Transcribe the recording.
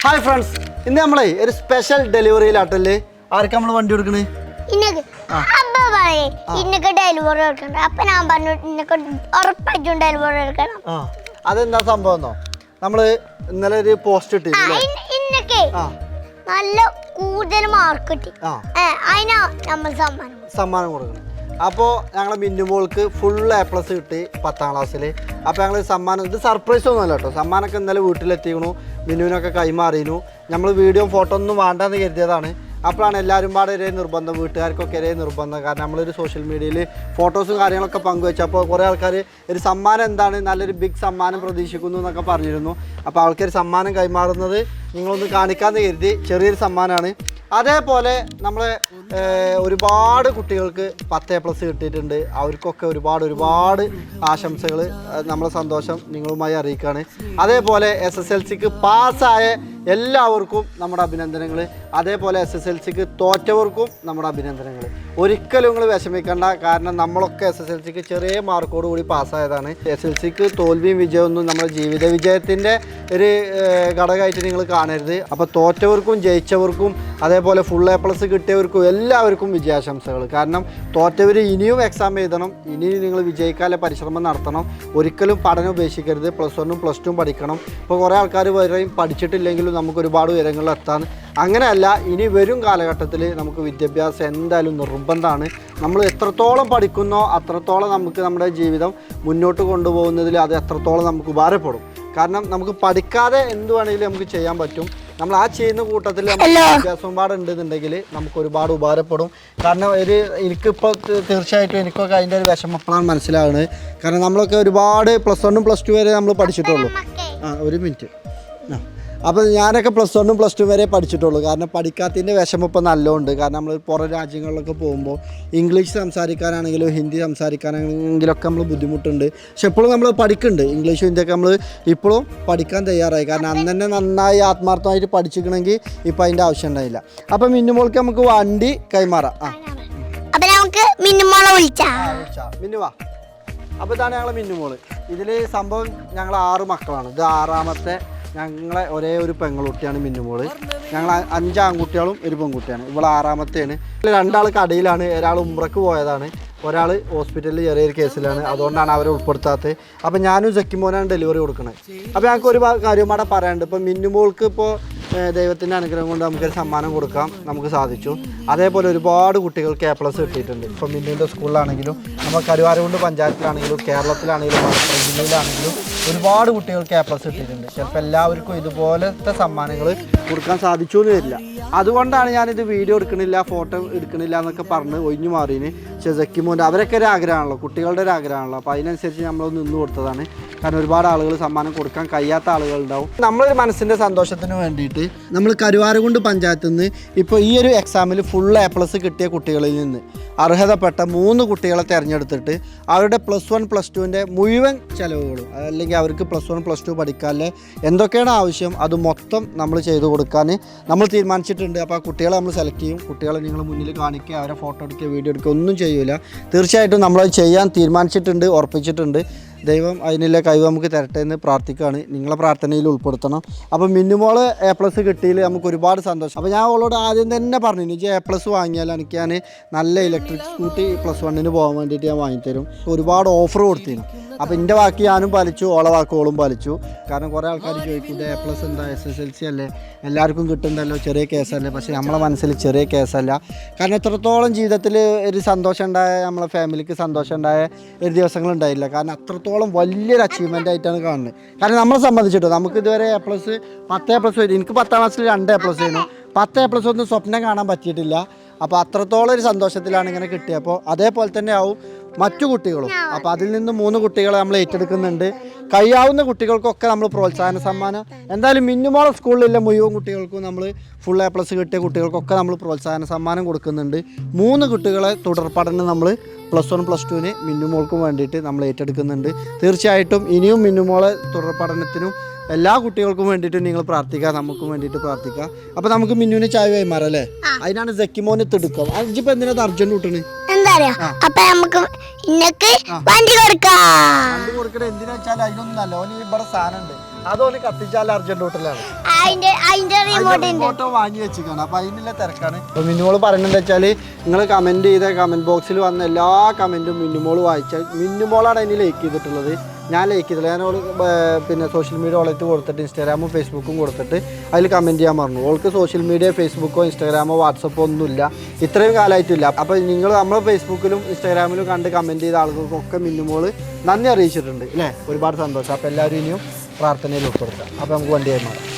Hi friends ഇന്ന് നമ്മളെ ഒരു സ്പെഷ്യൽ ഡെലിവറിയിലാട്ടല്ലേ ആർക്കാ നമ്മൾ വണ്ടി കൊടുക്കണേ? ഇന്നക്ക് അപ്പ പറയേ ഇന്നക്ക് ഡെലിവറി എടുക്കണ്ട അപ്പൊ ഞാൻ പറഞ്ഞു ഇന്നക്ക് ഉറപ്പായിട്ടും ഡെലിവറി എടുക്കണം ആ. അതെന്താ സംഭവം നമ്മൾ ഇന്നലെ ഒരു പോസ്റ്റ് ഇട്ടി ഇന്നക്ക് നല്ല കൂടുതൽ മാർക്ക് കിട്ടി. അതിനാ നമ്മൾ സമ്മാനം സമ്മാനം കൊടുക്കണം. അപ്പോൾ ഞങ്ങളെ മിന്നുമോൾക്ക് ഫുൾ എ പ്ലസ് കിട്ടി പത്താം ക്ലാസ്സിൽ അപ്പോൾ ഞങ്ങൾ സമ്മാനം ഇത് സർപ്രൈസ് ഒന്നുമല്ല കേട്ടോ സമ്മാനമൊക്കെ ഇന്നലെ വീട്ടിലെത്തിക്കണു മിന്നുവിനൊക്കെ കൈമാറിയിരുന്നു. നമ്മൾ വീഡിയോ ഫോട്ടോ ഒന്നും വേണ്ടെന്ന് കരുതിയതാണ്. അപ്പോഴാണ് എല്ലാവരും പാടെ ഒരേ നിർബന്ധം വീട്ടുകാർക്കൊക്കെ ഒരേ നിർബന്ധം. കാരണം നമ്മളൊരു സോഷ്യൽ മീഡിയയിൽ ഫോട്ടോസും കാര്യങ്ങളൊക്കെ പങ്കുവെച്ചപ്പോൾ കുറേ ആൾക്കാർ ഒരു സമ്മാനം എന്താണ്? നല്ലൊരു ബിഗ് സമ്മാനം പ്രതീക്ഷിക്കുന്നു എന്നൊക്കെ പറഞ്ഞിരുന്നു. അപ്പോൾ ആൾക്കാർ സമ്മാനം കൈമാറുന്നത് നിങ്ങളൊന്ന് കാണിക്കാമെന്ന് കരുതി ചെറിയൊരു സമ്മാനമാണ് അതേപോലെ നമ്മളെ ഒരുപാട് കുട്ടികൾക്ക് പത്ത് എ പ്ലസ് കിട്ടിയിട്ടുണ്ട്. അവർക്കൊക്കെ ഒരുപാട് ഒരുപാട് ആശംസകൾ നമ്മളെ സന്തോഷം നിങ്ങളുമായി അറിയിക്കുകയാണ്. അതേപോലെ എസ് എസ് എൽ സിക്ക് പാസ്സായ എല്ലാവർക്കും നമ്മുടെ അഭിനന്ദനങ്ങൾ അതേപോലെ എസ് എസ് എൽ സിക്ക് തോറ്റവർക്കും നമ്മുടെ അഭിനന്ദനങ്ങൾ. ഒരിക്കലും നിങ്ങൾ വിഷമിക്കേണ്ട. കാരണം നമ്മളൊക്കെ എസ് എസ് എൽ സിക്ക് ചെറിയ മാർക്കോട് കൂടി പാസ്സായതാണ്. എസ് എൽ സിക്ക് തോൽവിയും വിജയമൊന്നും നമ്മുടെ ജീവിത വിജയത്തിന്റെ ഒരു ഘടകമായിട്ട് നിങ്ങൾ കാണരുത്. അപ്പോൾ തോറ്റവർക്കും ജയിച്ചവർക്കും അതേപോലെ ഫുൾ എ പ്ലസ് കിട്ടിയവർക്കും എല്ലാവർക്കും വിജയാശംസകൾ. കാരണം തോറ്റവർ ഇനിയും എക്സാം എഴുതണം. ഇനിയും നിങ്ങൾ വിജയിക്കാനുള്ള പരിശ്രമം നടത്തണം. ഒരിക്കലും പഠനം ഉപേക്ഷിക്കരുത്. പ്ലസ് വണ്ണും പ്ലസ് ടുവും പഠിക്കണം. ഇപ്പോൾ കുറേ ആൾക്കാർ വരെയും പഠിച്ചിട്ടില്ലെങ്കിലും നമുക്ക് ഒരുപാട് ഉയരങ്ങളിൽ എത്താൻ അങ്ങനെയല്ല ഇനി വരും കാലഘട്ടത്തിൽ നമുക്ക് വിദ്യാഭ്യാസം എന്തായാലും നിർബന്ധമാണ്. നമ്മൾ എത്രത്തോളം പഠിക്കുന്നോ അത്രത്തോളം നമുക്ക് നമ്മുടെ ജീവിതം മുന്നോട്ട് കൊണ്ടുപോകുന്നതിൽ അത് എത്രത്തോളം നമുക്ക് ഉപകാരപ്പെടും. കാരണം നമുക്ക് പഠിക്കാതെ എന്ത് വേണമെങ്കിലും നമുക്ക് ചെയ്യാൻ പറ്റും. നമ്മൾ ആ ചെയ്യുന്ന കൂട്ടത്തിൽ വിദ്യാഭ്യാസം ഒരുപാട് ഉണ്ടെന്നുണ്ടെങ്കിൽ നമുക്ക് ഒരുപാട് ഉപകാരപ്പെടും. കാരണം ഒരു എനിക്കിപ്പോൾ തീർച്ചയായിട്ടും എനിക്കൊക്കെ അതിന്റെ ഒരു വിഷമം മനസ്സിലാകുന്നത് കാരണം നമ്മളൊക്കെ ഒരുപാട് പ്ലസ് വണ്ണും പ്ലസ് ടു വരെ നമ്മൾ പഠിച്ചിട്ടുള്ളൂ. ആ ഒരു മിനിറ്റ്. അപ്പോൾ ഞാനൊക്കെ പ്ലസ് വണ്ണും പ്ലസ് ടു വരെ പഠിച്ചിട്ടുള്ളൂ. കാരണം പഠിക്കാത്തതിന്റെ വിഷമം ഇപ്പോൾ നല്ലോണ്ട്. കാരണം നമ്മൾ പുറം രാജ്യങ്ങളിലൊക്കെ പോകുമ്പോൾ ഇംഗ്ലീഷ് സംസാരിക്കാനാണെങ്കിലും ഹിന്ദി സംസാരിക്കാനാണെങ്കിലൊക്കെ നമ്മൾ ബുദ്ധിമുട്ടുണ്ട്. പക്ഷെ എപ്പോഴും നമ്മൾ പഠിക്കുന്നുണ്ട് ഇംഗ്ലീഷും ഹിന്ദിയൊക്കെ നമ്മൾ ഇപ്പോഴും പഠിക്കാൻ തയ്യാറായി. കാരണം അന്ന് തന്നെ നന്നായി ആത്മാർത്ഥമായിട്ട് പഠിച്ചിരിക്കണമെങ്കിൽ ഇപ്പം അതിന്റെ ആവശ്യം ഉണ്ടായില്ല. അപ്പം മിന്നുമോൾക്ക് നമുക്ക് വണ്ടി കൈമാറാം. ആ. അപ്പം നമുക്ക് മിന്നുമോളെ വിളിച്ചാ. ആ, വിളിച്ചാ. മിന്നു വാ. അപ്പോൾ ഇതാണ് ഞങ്ങളെ മിന്നുമോൾ ഇതിൽ സംഭവം ഞങ്ങൾ ആറ് മക്കളാണ്. ഇത് ആറാമത്തെ ഞങ്ങളെ ഒരേ ഒരു പെങ്ങളുട്ടിയാണ് മിന്നുമോൾ. ഞങ്ങൾ അഞ്ച് ആൺകുട്ടികളും ഒരു പെൺകുട്ടിയാണ്. ഇവിടെ ആറാമത്തെയാണ്. രണ്ടാൾ കടയിലാണ്. ഒരാൾ ഉമ്രക്ക് പോയതാണ്. ഒരാൾ ഹോസ്പിറ്റലിൽ ചെറിയൊരു കേസിലാണ്. അതുകൊണ്ടാണ് അവരെ ഉൾപ്പെടുത്താത്തത്. അപ്പോൾ ഞാനും ജക്കിമോനാണ് ഡെലിവറി കൊടുക്കുന്നത് അപ്പോൾ ഞങ്ങൾക്ക് ഒരു കാര്യം കൂടെ പറയാനുണ്ട്. ഇപ്പോൾ മിന്നുമോൾക്ക് ഇപ്പോൾ ദൈവത്തിന്റെ അനുഗ്രഹം കൊണ്ട് നമുക്കൊരു സമ്മാനം കൊടുക്കാം. നമുക്ക് സാധിച്ചു. അതേപോലെ ഒരുപാട് കുട്ടികൾ എ പ്ലസ് കിട്ടിയിട്ടുണ്ട്. ഇപ്പോൾ മിന്നുവിന്റെ സ്കൂളിലാണെങ്കിലും നമ്മൾ കരുവാരുകൊണ്ട് പഞ്ചായത്തിലാണെങ്കിലും കേരളത്തിലാണെങ്കിലും ജില്ലയിലാണെങ്കിലും ഒരുപാട് കുട്ടികൾക്ക് എ പ്ലസ് കിട്ടിയിട്ടുണ്ട്. ചിലപ്പോൾ എല്ലാവർക്കും ഇതുപോലത്തെ സമ്മാനങ്ങൾ കൊടുക്കാൻ സാധിച്ചു എന്ന് വരില്ല. അതുകൊണ്ടാണ് ഞാനിത് വീഡിയോ എടുക്കണില്ല ഫോട്ടോ എടുക്കണില്ല എന്നൊക്കെ പറഞ്ഞ് ഒഴിഞ്ഞു മാറിയിന് പക്ഷേ ജക്കിമോന്റെ അവരൊക്കെ ഒരു ആഗ്രഹമാണല്ലോ കുട്ടികളുടെ ഒരു ആഗ്രഹമാണല്ലോ. അപ്പോൾ അതിനനുസരിച്ച് നമ്മൾ നിന്ന് കൊടുത്തതാണ്. കാരണം ഒരുപാട് ആളുകൾ സമ്മാനം കൊടുക്കാൻ കഴിയാത്ത ആളുകളുണ്ടാവും നമ്മളൊരു മനസ്സിന്റെ സന്തോഷത്തിന് വേണ്ടിയിട്ട് നമ്മൾ കരുവാരകുണ്ട് പഞ്ചായത്തിൽ നിന്ന് ഇപ്പോൾ ഈ ഒരു എക്സാമിൽ ഫുൾ എ പ്ലസ് കിട്ടിയ കുട്ടികളിൽ നിന്ന് അർഹതപ്പെട്ട മൂന്ന് കുട്ടികളെ തിരഞ്ഞെടുത്തിട്ട് അവരുടെ പ്ലസ് വൺ പ്ലസ് ടുവിന്റെ മുഴുവൻ ചിലവുകളും അല്ലെങ്കിൽ അവർക്ക് പ്ലസ് വൺ പ്ലസ് ടു പഠിക്കാനുള്ള എന്തൊക്കെയാണ് ആവശ്യം അത് മൊത്തം നമ്മൾ ചെയ്തു കൊടുക്കാൻ നമ്മൾ തീരുമാനിച്ചിട്ടുണ്ട് അപ്പോൾ ആ കുട്ടികളെ നമ്മൾ സെലക്ട് ചെയ്യും. കുട്ടികളെ നിങ്ങൾ മുന്നിൽ കാണിക്കുക അവരെ ഫോട്ടോ എടുക്കുക വീഡിയോ എടുക്കുക ഒന്നും ചെയ്യില്ല തീർച്ചയായിട്ടും നമ്മളത് ചെയ്യാൻ തീരുമാനിച്ചിട്ടുണ്ട് ഉറപ്പിച്ചിട്ടുണ്ട്. ദൈവം അതിനുള്ള കഴിവ് നമുക്ക് തരട്ടെ എന്ന് പ്രാർത്ഥിക്കുകയാണ്. നിങ്ങളെ പ്രാർത്ഥനയിൽ ഉൾപ്പെടുത്തണം. അപ്പോൾ മിന്നുമോൾ എ പ്ലസ് കിട്ടിയിൽ നമുക്ക് ഒരുപാട് സന്തോഷം. അപ്പോൾ ഞാൻ അവളോട് ആദ്യം തന്നെ പറഞ്ഞു ഇനി എ പ്ലസ് വാങ്ങിയാൽ എനിക്ക് ഞാൻ നല്ല ഇലക്ട്രിക് സ്കൂട്ടി പ്ലസ് വണ്ണിന് പോകാൻ വേണ്ടിയിട്ട് ഞാൻ വാങ്ങിത്തരും. ഒരുപാട് ഓഫർ കൊടുത്തിരുന്നു. അപ്പോൾ എന്റെ വാക്ക് ഞാനും പാലിച്ചു ഓളെ വാക്കുകളും പാലിച്ചു. കാരണം കുറേ ആൾക്കാർ ചോദിക്കും എ പ്ലസ് എന്താ എസ് എസ് എൽ സി അല്ലേ? എല്ലാവർക്കും കിട്ടുന്നല്ലോ ചെറിയ കേസല്ലേ പക്ഷേ നമ്മളെ മനസ്സിൽ ചെറിയ കേസല്ല കാരണം എത്രത്തോളം ജീവിതത്തിൽ ഒരു സന്തോഷം ഉണ്ടായ നമ്മളെ ഫാമിലിക്ക് സന്തോഷം ഉണ്ടായ ഒരു ദിവസങ്ങൾ ഉണ്ടായില്ല. കാരണം അത്രത്തോളം വലിയൊരു അച്ചീവ്മെന്റ് ആയിട്ടാണ് കാണുന്നത്. കാരണം നമ്മളെ സംബന്ധിച്ചിട്ടോ നമുക്ക് ഇതുവരെ എ പ്ലസ് പത്ത് എ പ്ലസ് എനിക്ക് പത്താം ക്ലാസ്സിൽ രണ്ട് എ പ്ലസ് ആയിരുന്നു. പത്ത് എ പ്ലസ് ഒന്നും സ്വപ്നം കാണാൻ പറ്റിയിട്ടില്ല. അപ്പോൾ അത്രത്തോളം ഒരു സന്തോഷത്തിലാണ് ഇങ്ങനെ കിട്ടിയപ്പോൾ അതേപോലെ തന്നെ ആവും. മറ്റു കുട്ടികളും. അപ്പോൾ അതിൽ നിന്ന് മൂന്ന് കുട്ടികളെ നമ്മൾ ഏറ്റെടുക്കുന്നുണ്ട്. കഴിയാവുന്ന കുട്ടികൾക്കൊക്കെ നമ്മൾ പ്രോത്സാഹന സമ്മാനം. എന്തായാലും മിന്നുമോളം സ്കൂളിലുള്ള മുഴുവൻ കുട്ടികൾക്കും നമ്മൾ ഫുൾ എ പ്ലസ് കിട്ടിയ കുട്ടികൾക്കൊക്കെ നമ്മൾ പ്രോത്സാഹന സമ്മാനം കൊടുക്കുന്നുണ്ട്. മൂന്ന് കുട്ടികളെ തുടർ പഠനം നമ്മൾ പ്ലസ് വൺ പ്ലസ് ടുവിന് മിന്നുമോൾക്കും വേണ്ടിയിട്ട് നമ്മൾ ഏറ്റെടുക്കുന്നുണ്ട്. തീർച്ചയായിട്ടും ഇനിയും മിന്നുമോളെ തുടർ പഠനത്തിനും എല്ലാ കുട്ടികൾക്കും വേണ്ടിയിട്ട് നിങ്ങൾ പ്രാർത്ഥിക്കുക. നമുക്കും വേണ്ടിയിട്ട് പ്രാർത്ഥിക്കുക. അപ്പോൾ നമുക്ക് മിന്നുവിന് ചായ കൈമാറാം അല്ലേ? അതിനാണ് ജക്കിമോനെ തിടുക്കം. അതിപ്പോൾ എന്തിനാ അർജന്റ് കിട്ടണേ? പറയാ അപ്പൊ നമുക്ക് ഇന്നക്ക് വണ്ടി കൊടുക്കാം. വണ്ടി കൊടുക്കണ എന്തിനാ വെച്ചാൽ അതിനൊന്നും അല്ല ഓന് ഇവിടെ സാധനം ഉണ്ട് അതൊന്ന് കത്തിച്ചാൽ അർജന്റ് ഹോട്ടലാണ് അതിന്റെ അതിന്റെ റിമോട്ട് വാങ്ങി വെച്ചിരിക്കണം അപ്പൊ അതിനുള്ള തിരക്കാണ്. അപ്പൊ മിന്നുമോൾ പറയുന്നത് വെച്ചാൽ നിങ്ങൾ കമന്റ് ചെയ്ത കമന്റ് ബോക്സിൽ വന്ന എല്ലാ കമന്റും മിന്നുമോൾ വായിച്ചാൽ മിന്നുമോളാണ് അതിന് ലൈക്ക് ചെയ്തിട്ടുള്ളത്. ഞാൻ ലൈക്ക് ചെയ്തില്ല. ഞാൻ ഓൾ പിന്നെ സോഷ്യൽ മീഡിയ വളർത്തി കൊടുത്തിട്ട് ഇൻസ്റ്റാഗ്രാമും ഫേസ്ബുക്കും കൊടുത്തിട്ട് അതിൽ കമന്റ് ചെയ്യാൻ പറഞ്ഞു. ഓൾക്ക് സോഷ്യൽ മീഡിയ ഫേസ്ബുക്കോ ഇൻസ്റ്റാഗ്രാമോ വാട്സപ്പോ ഒന്നുമില്ല. ഇത്രയും കാലമായിട്ടില്ല. അപ്പോൾ നിങ്ങൾ നമ്മളെ ഫേസ്ബുക്കിലും ഇൻസ്റ്റാഗ്രാമിലും കണ്ട് കമന്റ് ചെയ്ത ആളുകൾക്കൊക്കെ മിന്നുമോൾ നന്ദി അറിയിച്ചിട്ടുണ്ട്. അല്ലേ ഒരുപാട് സന്തോഷം. അപ്പോൾ എല്ലാവരും ഇനിയും പ്രാർത്ഥനയിൽ ഉൾപ്പെടുത്താം. അപ്പോൾ നമുക്ക് വണ്ടി കൈമാറാം.